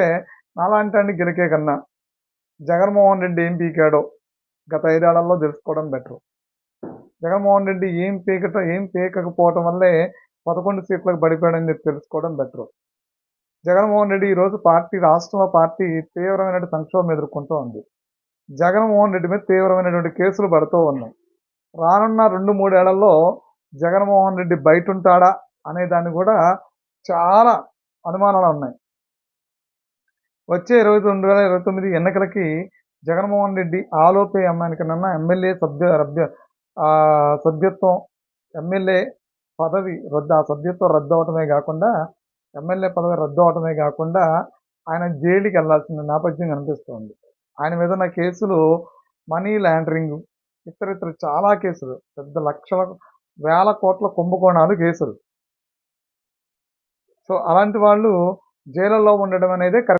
నాలాంటి గెలికే కన్నా జగన్మోహన్ రెడ్డి ఏం పీకాడో గత ఐదేళ్ళలో తెలుసుకోవడం బెటర్. జగన్మోహన్ రెడ్డి ఏం పీకట ఏం పీకకపోవటం వల్లే పదకొండు సీట్లకు పడిపోయాడని చెప్పి తెలుసుకోవడం బెటర్. జగన్మోహన్ రెడ్డి ఈరోజు పార్టీ రాష్ట్రంలో పార్టీ తీవ్రమైన సంక్షోభం ఎదుర్కొంటూ ఉంది. జగన్మోహన్ రెడ్డి మీద తీవ్రమైనటువంటి కేసులు పడుతూ ఉన్నాయి. రానున్న రెండు మూడేళ్ళలో జగన్మోహన్ రెడ్డి బయట ఉంటాడా అనే దాన్ని కూడా చాలా అనుమానాలు ఉన్నాయి. వచ్చే ఇరవై రెండు వేల ఇరవై తొమ్మిది ఎన్నికలకి జగన్మోహన్ రెడ్డి ఆలోపే అమ్మాయికన్నా ఎమ్మెల్యే సభ్య రభ్య సభ్యత్వం ఎమ్మెల్యే పదవి రద్దు ఆ సభ్యత్వం రద్దు అవటమే కాకుండా ఎమ్మెల్యే పదవి రద్దు అవటమే కాకుండా ఆయన జైలుకి వెళ్ళాల్సిన నేపథ్యం కనిపిస్తోంది. ఆయన మీద ఉన్న కేసులు మనీ లాండరింగ్ ఇతర ఇతర చాలా కేసులు పెద్ద లక్షల వేల కోట్ల కుంభకోణాలు కేసులు. సో అలాంటి వాళ్ళు జైలులో ఉండడం అనేది